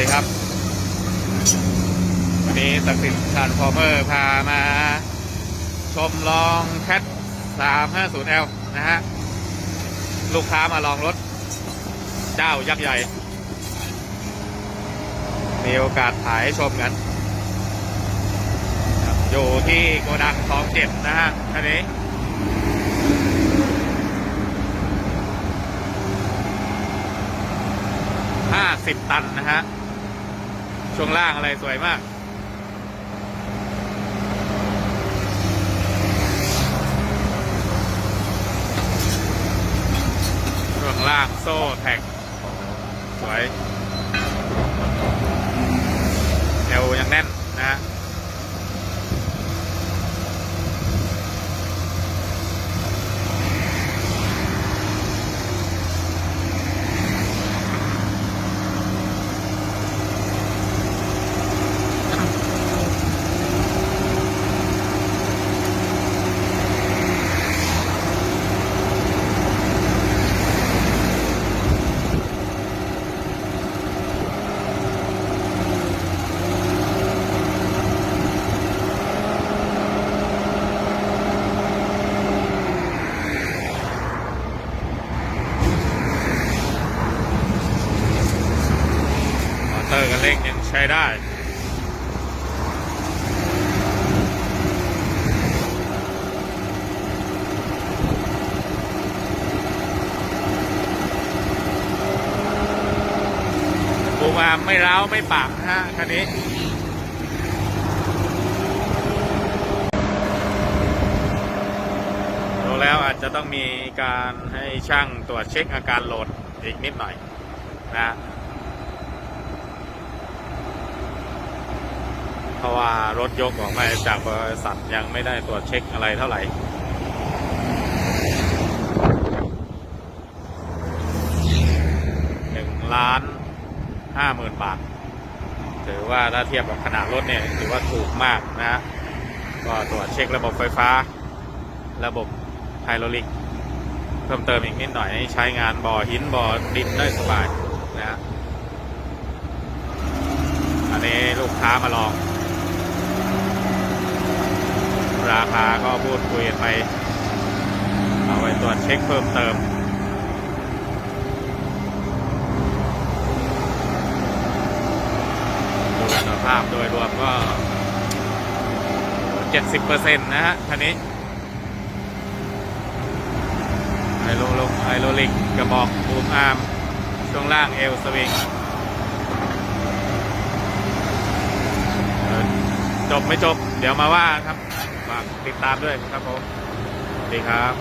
ดีครับ วันนี้ศักสิทธิ์ทานฟอร์เมอร์พามา ชมลองแคท 350L นะฮะ ลูกค้ามาลองรถ เจ้ายักษ์ใหญ่ มีโอกาสถ่ายให้ชมกัน อยู่ที่โกดังทองเจ็ดนะฮะคันนี้ห้าสิบตัน นะฮะ ช่วงล่างอะไรสวยมาก ช่วงล่างโซ่แท็กสวยเอวยังแน่นนะฮะ มอ เร่งยังใช้ได้ปูมามไม่ร้าวไม่ปากนะฮะคันนี้ดูแล้วอาจจะต้องมีการให้ช่างตรวจเช็คอาการโหลดอีกนิดหน่อยนะ เพราะว่ารถยกออกมาจากบริษัทยังไม่ได้ตรวจเช็คอะไรเท่าไหร่หนึ่งล้านห้าหมื่นบาท ถือว่าถ้าเทียบกับขนาดรถเนี่ยถือว่าถูกมากนะฮะก็ตรวจเช็คระบบไฟฟ้า ระบบไฮดรอลิก เพิ่มเติมอีกนิดหน่อยให้ใช้งานบ่อหินบ่อดินได้สบายนะฮะอันนี้ลูกค้ามาลอง ราก็พูดคุยกันไปเอาไว้ตรวจเช็คเพิ่มเติมดูสภาพโดยรวมก็ 70%นะฮะคันนี้ไฮโลลงไฮโลลิกกระบอกบูมอาร์มช่วงล่างเอลสวิงจบไม่จบ เดี๋ยวมาว่าครับ ฝากติดตามด้วยครับผมสวัสดีครับ